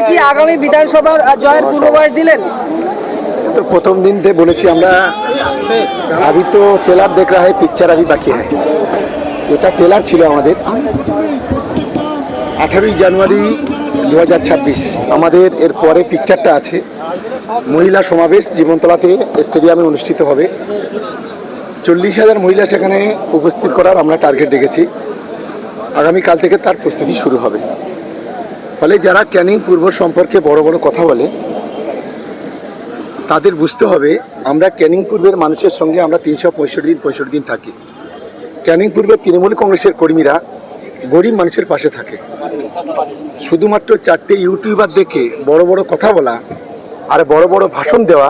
কি আগামী বিধানসভার আহ, জয়ের পূর্বাভাস দিলেন तो प्रथम दिन से বলেছি আমরা अभी तो ट्रेलर देख रहा है पिक्चर अभी बाकी है এটা ট্রেলার ছিল আমাদের আঠারোই জানুয়ারি দু আমাদের এর পরে পিকচারটা আছে মহিলা সমাবেশ জীবনতলাতে স্টেডিয়ামে অনুষ্ঠিত হবে চল্লিশ হাজার মহিলা সেখানে উপস্থিত করার আমরা টার্গেট রেখেছি আগামীকাল থেকে তার প্রস্তুতি শুরু হবে ফলে যারা ক্যানিং পূর্ব সম্পর্কে বড় বড় কথা বলে, তাদের বুঝতে হবে আমরা ক্যানিং পূর্বের মানুষের সঙ্গে আমরা তিনশো পঁয়ষট্টি দিন পঁয়ষট্টি দিন থাকি। ক্যানিং পূর্বের তৃণমূল কংগ্রেসের কর্মীরা গরিব মানুষের পাশে থাকে। শুধুমাত্র চারটে ইউটিউবার দেখে বড় বড় কথা বলা আর বড় বড় ভাষণ দেওয়া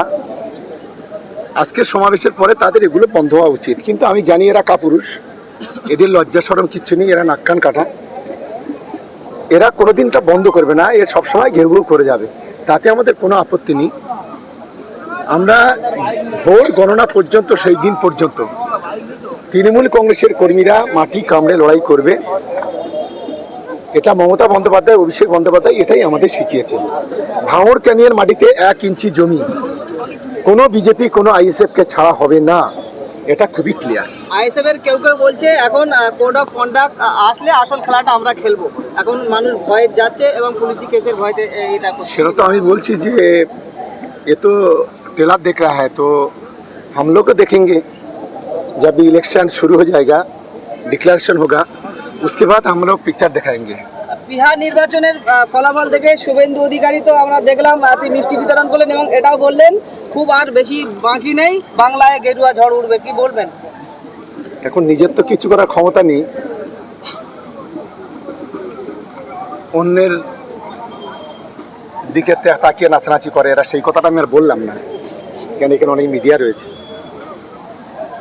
আজকের সমাবেশের পরে তাদের এগুলো বন্ধ হওয়া উচিত। কিন্তু আমি জানি এরা কাপুরুষ, এদের লজ্জা সরম কিচ্ছু নেই, এরা নাক্কান কাটা। এরা কোনো দিনটা বন্ধ করবে না এর সবসময় ঘেরঘুর করে যাবে। তাতে আমাদের কোনো আপত্তি নেই। আমরা ভোট গণনা পর্যন্ত, সেই দিন পর্যন্ত তৃণমূল কংগ্রেসের কর্মীরা মাটি কামড়ে লড়াই করবে। এটা মমতা বন্দ্যোপাধ্যায়, অভিষেক বন্দ্যোপাধ্যায় এটাই আমাদের শিখিয়েছে। ভাঙড় ক্যানিয়ার মাটিতে এক ইঞ্চি জমি, কোনো বিজেপি, কোনো আইএসএফকে ছাড়া হবে না। এটা খুবই ক্লিয়ার আইএসএফ এর কেউ কেউ বলছে এখন কোড অফ কন্ডাক্ট আসলে আসল খেলাটা আমরা খেলবো এখন মানুষ ভয়ে যাচ্ছে এবং পুলিশি কেসের ভয়তে এ, এটা করছে সেটা তো আমি বলছি যে ये तो ट्रेलर देख रहा है तो हम लोग को देखेंगे जब भी इलेक्शन शुरू हो जाएगा डिक्लेरेशन होगा उसके बाद हम लोग पिक्चर दिखाएंगे বিহার নির্বাচনের আহ, ফলাফল দেখে শুভেন্দু অধিকারী তো আমরা দেখলাম আহ, তিনি মিষ্টি বিতরণ করলেন এবং এটাও বললেন খুব আর বেশি বাকি নেই, বাংলায় গেরুয়া ঝড় উঠবে কি বলবেন? এখন নিজের তো কিছু করার ক্ষমতা নেই। অন্যের দিকে তাকিয়ে নাচানাচি করে, এরা সেই কথাটা আমি আর বললাম না। কেন এখানে অনেক মিডিয়া রয়েছে।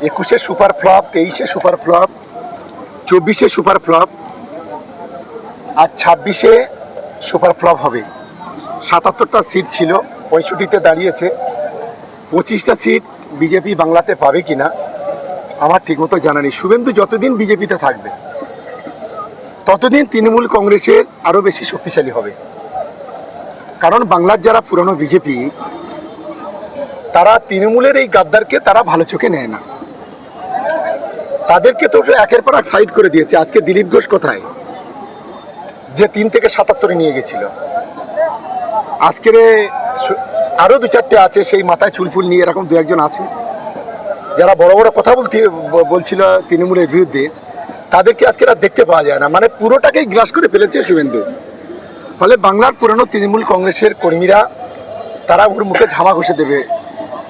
একুশে সুপার ফ্লপ, তেইশে সুপার ফ্লপ, চব্বিশে সুপার ফ্লপ, আর ছাব্বিশে সুপার ফ্লপ হবে। সাতাত্তরটা সিট ছিল, পঁয়ষট্টিতে দাঁড়িয়েছে। পঁচিশটা সিট বিজেপি বাংলাতে পাবে কিনা, আমার ঠিকমতো জানা নেই। শুভেন্দু যতদিন বিজেপিতে থাকবে, ততদিন তৃণমূল কংগ্রেসের আরও বেশি শক্তিশালী হবে। কারণ বাংলার যারা পুরনো বিজেপি তারা তৃণমূলের এই গাদ্দারকে তারা ভালো চোখে নেয় না। তাদেরকে তো একের পর এক সাইড করে দিয়েছে। আজকে দিলীপ ঘোষ কোথায়? যে তিন থেকে সাতাত্তরে নিয়ে গেছিল। আজকের সু- আরও দু চারটে আছে, সেই মাথায় চুলফুল নিয়ে এরকম দু একজন আছে। যারা বড় বড় কথা বলতে বলছিল তৃণমূলের বিরুদ্ধে, তাদেরকে আজকে আর দেখতে পাওয়া যায় না। মানে পুরোটাকেই গ্রাস করে ফেলেছে শুভেন্দু। ফলে বাংলার পুরনো তৃণমূল কংগ্রেসের কর্মীরা, তারা ওর মুখে ঝামা ঘষে দেবে।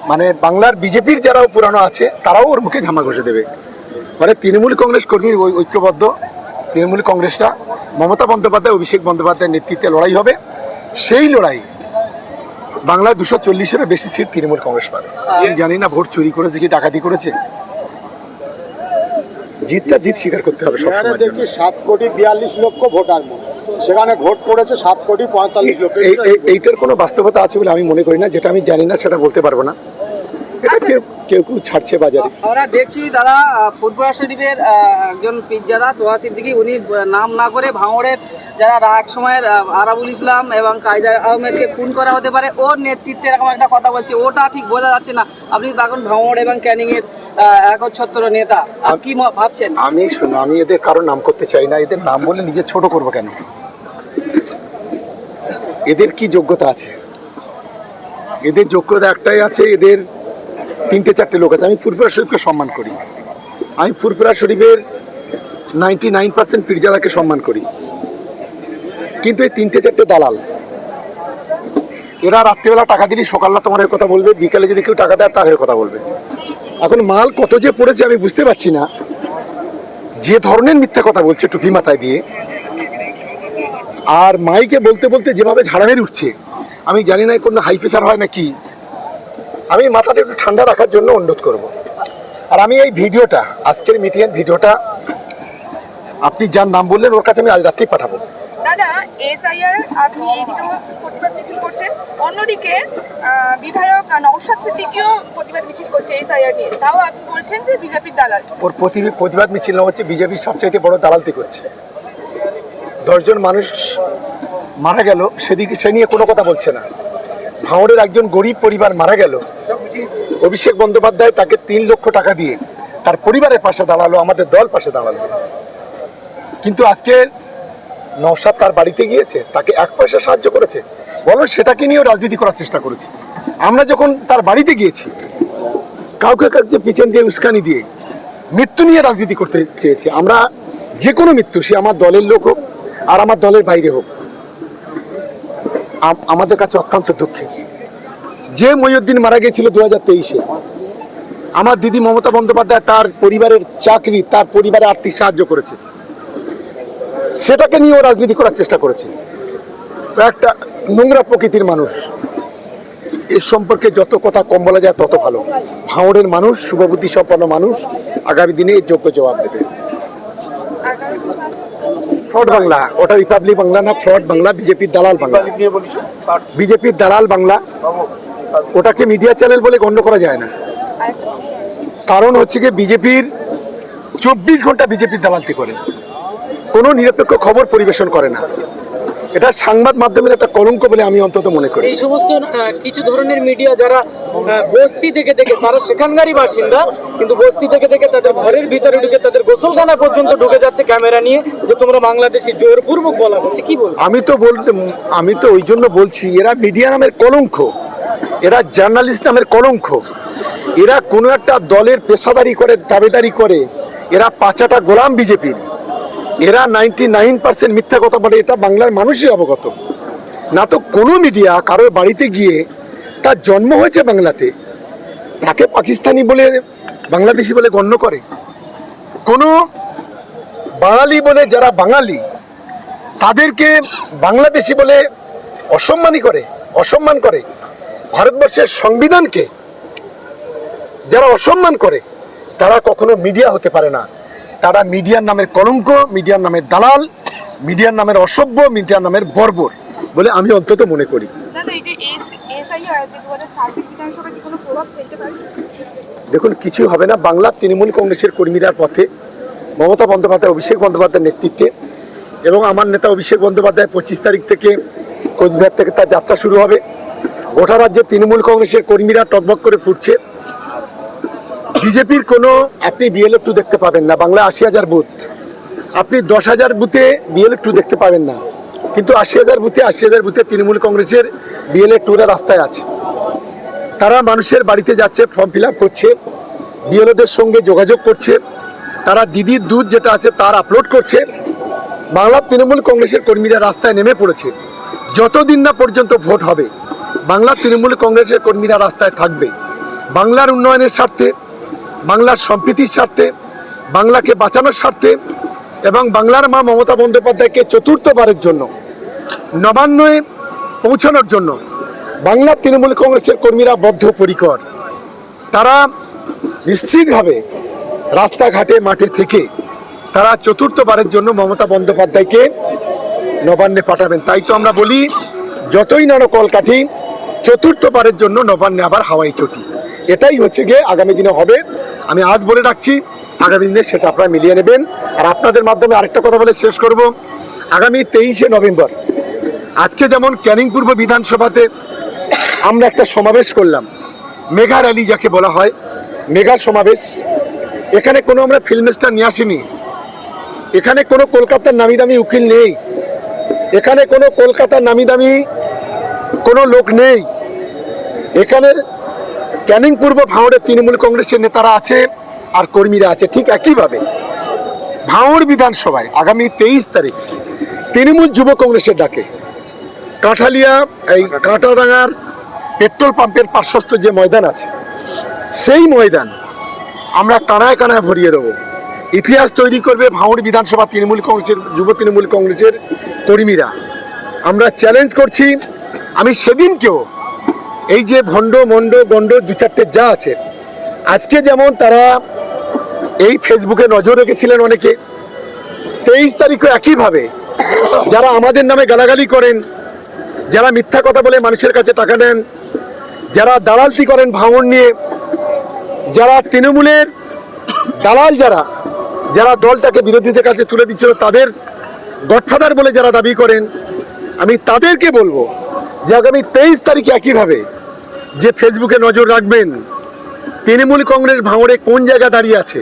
মানে বাংলার বিজেপির যারাও পুরানো আছে, তারাও ওর মুখে ঝামা ঘষে দেবে। মানে তৃণমূল কংগ্রেস কর্মীর ঐক্যবদ্ধ তৃণমূল কংগ্রেসটা মমতা বন্দ্যোপাধ্যায়, অভিষেক বন্দ্যোপাধ্যায়ের নেতৃত্বে লড়াই হবে। সেই লড়াই বাংলায় দুশো চল্লিশের বেশি সিট তৃণমূল কংগ্রেস পাবে। আমি জানি না ভোট চুরি করেছে কি ডাকাতি করেছে। জিতটা জিত স্বীকার করতে হবে সবসময় দেখছি সাত কোটি বিয়াল্লিশ লক্ষ ভোটার সেখানে ভোট পড়েছে সাত কোটি পঁয়তাল্লিশ লক্ষ। এই এই- এইটার কোনো বাস্তবতা আছে বলে আমি মনে করি না। যেটা আমি জানি না সেটা বলতে পারব না। কেউ কেউ কেউ ছাড়ছে বাজারে। আমরা দেখছি দাদা ফুটবল শরীফের একজন পিজ্জাদা তোহা সিদ্দিকি উনি নাম না করে ভাঙড়ের যারা এক সময়ের আরাবুল ইসলাম এবং আহমেদকে খুন করা হতে পারে ওর নেতৃত্বে এরকম একটা কথা বলছে। ওটা ঠিক বোঝা যাচ্ছে না। আপনি এখন ভাঙড় এবং ক্যানিং এর একচ্ছত্র নেতা। কি ভাবছেন? আমি শুনো আমি এদের কারও নাম করতে চাই না। এদের নাম বলে নিজে ছোট করব কেন? এদের কি যোগ্যতা আছে? এদের যোগ্যতা একটাই আছে এদের তিনটে চারটে লোক আছে। আমি ফুরফুরা শরীফকে সম্মান করি। আমি ফুরফুরা শরীফের নাইনটি নাইন পার্সেন্ট পীরজাদাকে সম্মান করি। কিন্তু এই তিনটে চারটে দালাল, এরা রাত্রিবেলা টাকা দিলে, সকালবেলা তোমার কথা বলবে, বিকালে যদি কেউ টাকা দেয়, তার কথা বলবে। এখন মাল কত যে পড়েছে আমি বুঝতে পারছি না। যে ধরনের মিথ্যা কথা বলছে টুপি মাথায় দিয়ে, আর মাইকে বলতে বলতে যেভাবে ঝাড়া মেরে উঠছে, আমি জানি না কোনো হাই প্রেশার হয় না কি আমি মাথাটা একটু ঠান্ডা রাখার জন্য অনুরোধ করব। আর আমি এই ভিডিওটা আজকের মিটিংয়ের ভিডিওটা আপনি যার নাম বললেন ওর কাছে আমি আজ রাত্রেই পাঠাবো। দাদা এসআইআর আপনি এইদিকেও প্রতিবাদ মিছিল করছেন। অন্যদিকে বিধায়ক নওশাদ সিদ্দিকিও প্রতিবাদ মিছিল করছে এসআইআর নিয়ে। তাও আপনি বলছেন যে বিজেপির দালাল। ওর প্রতি- প্রতিবাদ মিছিল না হচ্ছে বিজেপির সবচাইতে বড় দালালতি করছে। দশজন মানুষ মারা গেল সেদিকে সে নিয়ে কোনো কথা বলছে না। ভাঙড়ের একজন গরিব পরিবার মারা গেল অভিষেক বন্দ্যোপাধ্যায় তাকে তিন লক্ষ টাকা দিয়ে তার পরিবারের পাশে দাঁড়াল, আমাদের দল পাশে দাঁড়াল। কিন্তু আজকে নওশাদ তার বাড়িতে গিয়েছে, তাকে এক পয়সা সাহায্য করেছে। বলো, সেটাকে নিয়েও রাজনীতি করার চেষ্টা করেছে। আমরা যখন তার বাড়িতে গিয়েছি, কাউকে কাউকে পিছন দিয়ে উস্কানি দিয়ে মৃত্যু নিয়ে রাজনীতি করতে চেয়েছি। আমরা যে কোনো মৃত্যু, সে আমার দলের লোক হোক আর আমার দলের বাইরে হোক, আম- আমাদের কাছে অত্যন্ত দুঃখের যে মহিউদ্দিন মারা গেছিল দু হাজার তেইশে আমার দিদি মমতা বন্দ্যোপাধ্যায় তার পরিবারের চাকরি তার পরিবারে আর্থিক সাহায্য করেছে। সেটাকে নিয়েও রাজনীতি করার চেষ্টা করেছে। তো একটা নোংরা প্রকৃতির মানুষ। এর সম্পর্কে যত কথা কম বলা যায় তত ভালো। ভাঙড়ের মানুষ শুভবুদ্ধি সম্পন্ন মানুষ আগামী দিনে এর যোগ্য জবাব দেবে। ফ্রড বাংলা ওটা রিপাবলিক বাংলা না ফ্রড বাংলা বিজেপির দালাল বাংলা। বিজেপির দালাল বাংলা। ওটাকে মিডিয়া চ্যানেল বলে গণ্য করা যায় না। কারণ হচ্ছে কি বিজেপির চব্বিশ ঘণ্টা বিজেপির দালালতি করে। কোনো নিরপেক্ষ খবর পরিবেশন করে না। এটা সংবাদ মাধ্যমের একটা কলঙ্ক বলে আমি অন্তত মনে করি। এই সমস্ত কিছু ধরনের মিডিয়া যারা বস্তি থেকে থেকে তারা সেখানকারই বাসিন্দা কিন্তু বস্তি থেকে থেকে তাদের ঘরের ভিতরে ঢুকে তাদের গোসলখানা পর্যন্ত ঢুকে যাচ্ছে ক্যামেরা নিয়ে যে তোমরা বাংলাদেশি জোরপূর্বক বলা হচ্ছে। কি বল আমি তো বলতে আমি তো ওই জন্য বলছি এরা মিডিয়া নামের কলঙ্ক। এরা জার্নালিস্ট নামের কলঙ্ক। এরা কোনো একটা দলের পেশাদারি করে, দাবেদারি করে। এরা পাঁচাটা গোলাম বিজেপির। এরা নাইনটি নাইন পার্সেন্ট মিথ্যা কথা বলে, এটা বাংলার মানুষই অবগত। না তো কোনো মিডিয়া কারোর বাড়িতে গিয়ে তার জন্ম হয়েছে বাংলাতে, তাকে পাকিস্তানি বলে, বাংলাদেশি বলে গণ্য করে। কোনো বাঙালি বলে যারা বাঙালি, তাদেরকে বাংলাদেশি বলে অসম্মানই করে, অসম্মান করে। ভারতবর্ষের সংবিধানকে যারা অসম্মান করে তারা কখনো মিডিয়া হতে পারে না। তারা মিডিয়ার নামের কলঙ্ক মিডিয়ার নামের দালাল মিডিয়ার নামের অসভ্য মিডিয়ার নামের বর্বর বলে আমি অন্তত মনে করি। দেখুন কিছু হবে না। বাংলার তৃণমূল কংগ্রেসের কর্মীরা পথে মমতা বন্দ্যোপাধ্যায় অভিষেক বন্দ্যোপাধ্যায়ের নেতৃত্বে এবং আমার নেতা অভিষেক বন্দ্যোপাধ্যায় পঁচিশ তারিখ থেকে কোচবিহার থেকে তার যাত্রা শুরু হবে। গোটা রাজ্যে তৃণমূল কংগ্রেসের কর্মীরা টকবক করে ফুটছে। বিজেপির কোনো, আপনি বিএলএফ টু দেখতে পাবেন না, বাংলা আশি হাজার বুথ। আপনি দশ হাজার বুথে বিএলএফ টু দেখতে পাবেন না, কিন্তু আশি হাজার বুথে, আশি হাজার বুথে তৃণমূল কংগ্রেসের বিএলএফ টুরা রাস্তায় আছে। তারা মানুষের বাড়িতে যাচ্ছে ফর্ম ফিল করছে বিএলওদের সঙ্গে যোগাযোগ করছে, তারা দিদির দুধ যেটা আছে তার আপলোড করছে। বাংলার তৃণমূল কংগ্রেসের কর্মীরা রাস্তায় নেমে পড়েছে। যতদিন না পর্যন্ত ভোট হবে বাংলার তৃণমূল কংগ্রেসের কর্মীরা রাস্তায় থাকবে। বাংলার উন্নয়নের স্বার্থে, বাংলার সম্প্রীতির স্বার্থে, বাংলাকে বাঁচানোর স্বার্থে এবং বাংলার মা মমতা বন্দ্যোপাধ্যায়কে চতুর্থবারের জন্য, নবান্নয়ে পৌঁছানোর জন্য বাংলার তৃণমূল কংগ্রেসের কর্মীরা বদ্ধপরিকর। তারা নিশ্চিতভাবে রাস্তাঘাটে, মাঠে থেকে তারা চতুর্থবারের জন্য মমতা বন্দ্যোপাধ্যায়কে নবান্নে পাঠাবেন। তাই তো আমরা বলি, যতই নানো কলকাঠি চতুর্থবারের জন্য নবান্নে আবার হাওয়াই চটি। এটাই হচ্ছে গিয়ে আগামী দিনে হবে। আমি আজ বলে রাখছি, আগামী দিনে সেটা আপনারা মিলিয়ে নেবেন। আর আপনাদের মাধ্যমে আরেকটা কথা বলে শেষ করব। আগামী তেইশে নভেম্বর, আজকে যেমন ক্যানিং পূর্ব বিধানসভাতে আমরা একটা সমাবেশ করলাম মেগা র্যালি যাকে বলা হয় মেগা সমাবেশ। এখানে কোনো আমরা ফিল্ম স্টার নিয়ে আসিনি। এখানে কোনো কলকাতার নামি দামি উকিল নেই। এখানে কোনো কলকাতার নামি দামি কোনো লোক নেই। এখানে ক্যানিং পূর্ব ভাঙড়ের তৃণমূল কংগ্রেসের নেতারা আছে আর কর্মীরা আছে, ঠিক একইভাবে ভাঙড় বিধানসভায় আগামী তেইশ তারিখ তৃণমূল যুব কংগ্রেসের ডাকে কাঁঠালিয়া, এই কাঁটাডাঙ্গার পেট্রোল পাম্পের পার্শ্বস্থ যে ময়দান আছে, সেই ময়দান আমরা কানায় কানায় ভরিয়ে দেবো। ইতিহাস তৈরি করবে ভাঙড় বিধানসভা তৃণমূল কংগ্রেসের, যুব তৃণমূল কংগ্রেসের কর্মীরা। আমরা চ্যালেঞ্জ করছি আমি সেদিনকেও এই যে ভণ্ড, মণ্ড, গণ্ড দু চারটে যা আছে, আজকে যেমন তারা এই ফেসবুকে নজর রেখেছিলেন অনেকে, তেইশ তারিখও একইভাবে যারা আমাদের নামে গালাগালি করেন, যারা মিথ্যা কথা বলে মানুষের কাছে টাকা নেন যারা দালালতি করেন ভাঙন নিয়ে, যারা তৃণমূলের দালাল যারা যারা দলটাকে বিরোধীদের কাছে তুলে দিচ্ছিল তাদের গডফাদার বলে যারা দাবি করেন, আমি তাদেরকে বলব যে আগামী তেইশ তারিখে একইভাবে যে ফেসবুকে নজর রাখবেন, তৃণমূল কংগ্রেস ভাঙড়ে কোন জায়গা দাঁড়িয়ে আছে?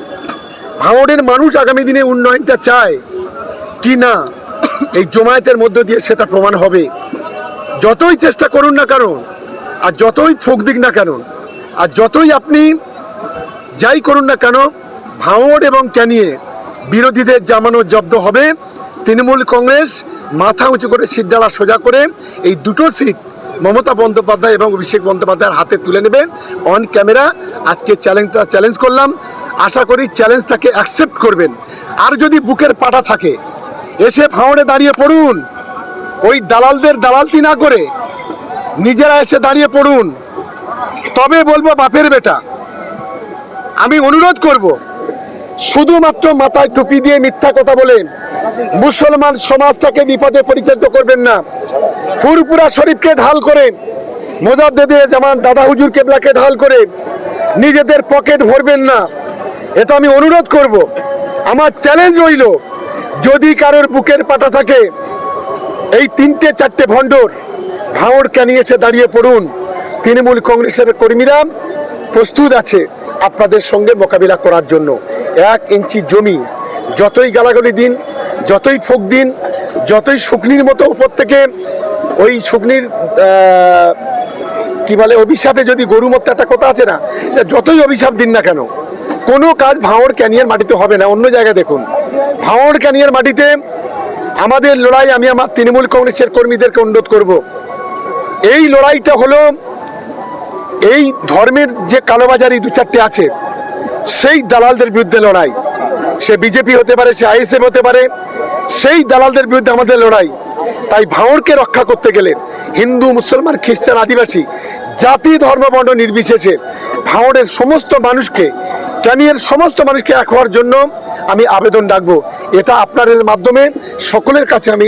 ভাঙড়ের মানুষ আগামী দিনে উন্নয়নটা চায় কি না? এই জমায়েতের মধ্য দিয়ে সেটা প্রমাণ হবে। যতই চেষ্টা করুন না কেন, আর যতই ফুক দিক না কেন, আর যতই আপনি যাই করুন না কেন, ভাঙড় এবং ক্যানিয়ে বিরোধীদের জামানো জব্দ হবে। তৃণমূল কংগ্রেস মাথা উঁচু করে সিট ডালা সোজা করে এই দুটো সিট মমতা বন্দ্যোপাধ্যায় এবং অভিষেক বন্দ্যোপাধ্যায়ের হাতে তুলে নেবে অন ক্যামেরা আজকে চ্যালেঞ্জটা চ্যালেঞ্জ করলাম। আশা করি চ্যালেঞ্জটাকে অ্যাকসেপ্ট করবেন। আর যদি বুকের পাটা থাকে, এসে ভাঁড়ে দাঁড়িয়ে পড়ুন। ওই দালালদের দালালতি না করে নিজেরা এসে দাঁড়িয়ে পড়ুন। তবে বলব বাপের বেটা, আমি অনুরোধ করব, শুধুমাত্র মাথায় টুপি দিয়ে মিথ্যা কথা বলে মুসলমান সমাজটাকে বিপদে পরিচালিত করবেন না। ফুরপুরা শরীফকে ঢাল করে, মোজাদ্দেদে জামান দাদা হুজুর কেবলাকে ঢাল করে নিজেদের পকেট ভরবেন না। এটা আমি অনুরোধ করব। আমার চ্যালেঞ্জ রইল, যদি কারোর বুকের পাটা থাকে, এই তিনটে চারটে ভণ্ডর ভাঁড় এসে দাঁড়িয়ে পড়ুন। তৃণমূল কংগ্রেসের কর্মীরা প্রস্তুত আছে আপনাদের সঙ্গে মোকাবিলা করার জন্য। এক ইঞ্চি জমি, যতই গালাগালি দিন যতই ফোক দিন, যতই শুকনির মতো উপর থেকে ওই শুকনির কি বলে, অভিশাপে যদি গরু মতো একটা কথা আছে না যতই অভিশাপ দিন না কেন, কোনো কাজ ভাঁড় ক্যানিয়ার মাটিতে হবে না। অন্য জায়গায় দেখুন ভাঁড় ক্যানিয়ার মাটিতে আমাদের লড়াই আমি আমার তৃণমূল কংগ্রেসের কর্মীদেরকে অনুরোধ করব। এই লড়াইটা হলো, এই ধর্মের যে কালোবাজারি দু চারটে আছে, সেই দালালদের বিরুদ্ধে লড়াই। সে বিজেপি হতে পারে, সে আইএসএফ হতে পারে, সেই দালালদের বিরুদ্ধে আমাদের লড়াই। তাই ভাঁড়কে রক্ষা করতে গেলে হিন্দু, মুসলমান, খ্রিস্টান, আদিবাসী, জাতি ধর্ম বন্ড নির্বিশেষে ভাঁড়ের সমস্ত মানুষকে, ক্যানিয়ের সমস্ত মানুষকে এক হওয়ার জন্য আমি আবেদন ডাকবো এটা আপনাদের মাধ্যমে সকলের কাছে আমি